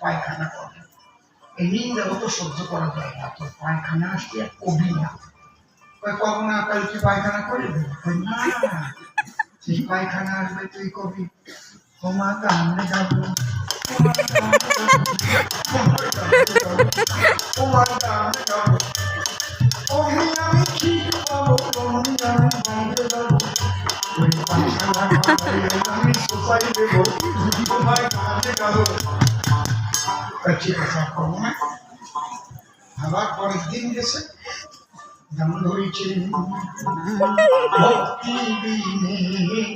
পায়খানা করে। এই নিন্দা অত সহ্য করা যায় না, তোর পায়খানা আসলে কবি না কই কব না কালকে পায়খানা করে না সেই পায়খানা আসবে তুই কবি। তোমার গানে গাবো তোমার গানে গাবো অমনি আমি ঠিক পাবো অমনি আমি গানে গাবো ওই পায়খানা আমি সোসাই দেবো। তোমার গানে গাবো ঠিক আছে আর করব না আবার পরের দিন গেছে যেমন হয়েছে ভক্তি করতে উঠেই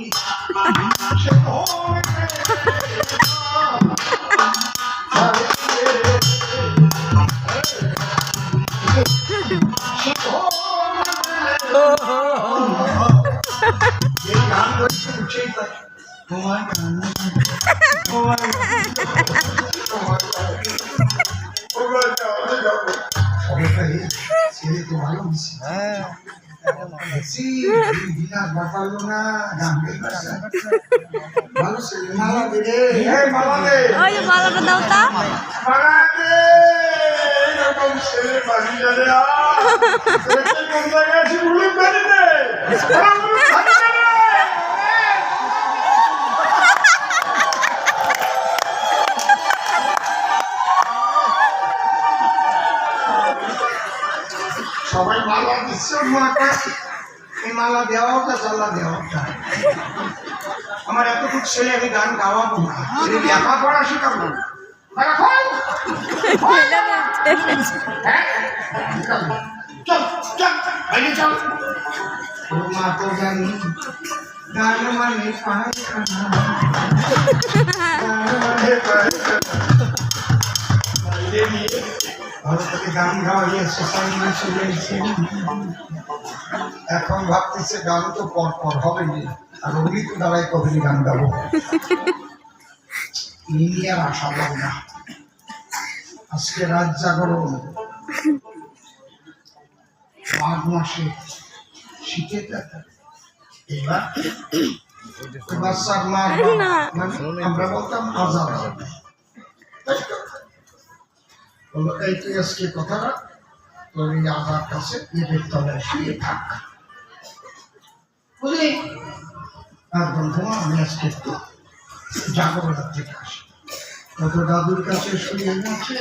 বাপালো না গান গাইছে ভালো ছেলে মালা দে রে। মালা দে। ওই মালাটা দাও তা। মালা দে। এরকম ছেলে বাড়ি যাবে আ কোন জায়গায় আছে মুলুক বাড়ি দে ওরা মুলুক বাড়ি সবাই মালা দিচ্ছে মাটা এই মালা দেওয়াটা চালা দেওয়াটা আমার এতটুকু ছেলে আমি গান গাওয়াবো না। এই লেখাপড়া শেখাবো খোল। হ্যাঁ? মা তো জানি গান মানে পায়খানা। গান মানে পায়খানা। বাইরে নিয়ে এখন ভাবতেছে গান তো পর পর হবে নি আর উনি তো দাঁড়াই কবির গান গাবো। ইন্ডিয়ার আশা পাবো না। আজকে রাত জাগরণ। মাঘ মাসে দেখা এবার মানে আমরা বলতাম আজাদ? বলল এই তুই আজকে কথাটা তোর এই আধার কাছে পেটের তলায় শুয়ে থাক। বুঝলি একদম ঘুমা আমি আজকে একটু জাগরণের থেকে আসি। কত দাদুর কাছে শুয়ে গেছে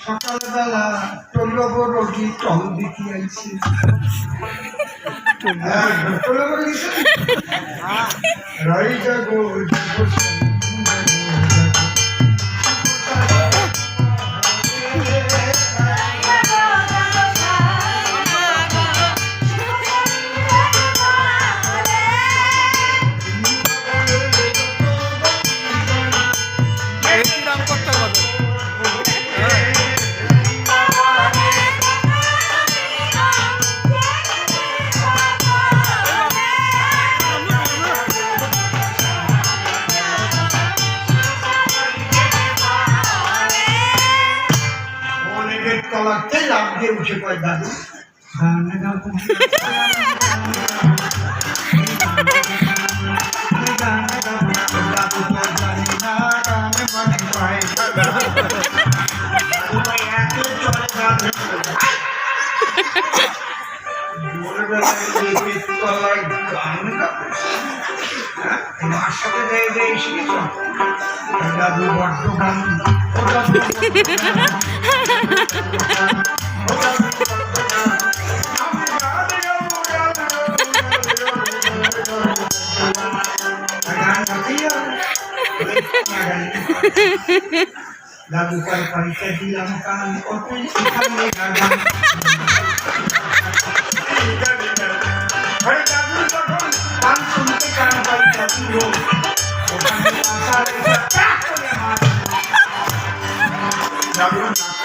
সকালবেলা টলব রোগী টল দিতে আইছে। হ্যাঁ, টলব রোগী। রই জাগো ভোরবেলায় লেপের তলায় গান গাবে। হ্যাঁ, মার সাথে দেয় দেয় শিখেছ দাদু বড্ড গান দাদু Lagu kau pantai bilang kan, kau pun ikan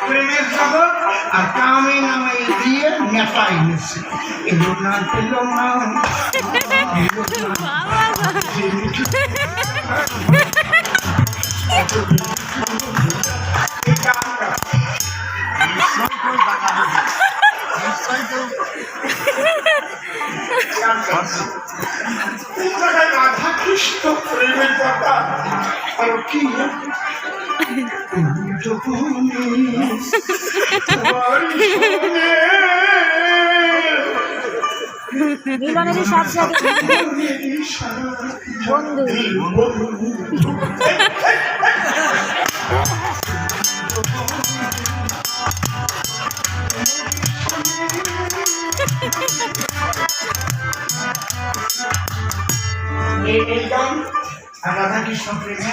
প্রেমের জগৎ আর কামে নামে দিয়ে নেপাই নিচ্ছে এগুলো না পেল না এগুলো না এই গানটা রাধা কৃষ্ণ প্রেমের কথা আর কি মিলনেরই সব বন্ধু। এই গান আর রাধা কৃষ্ণ প্রেমে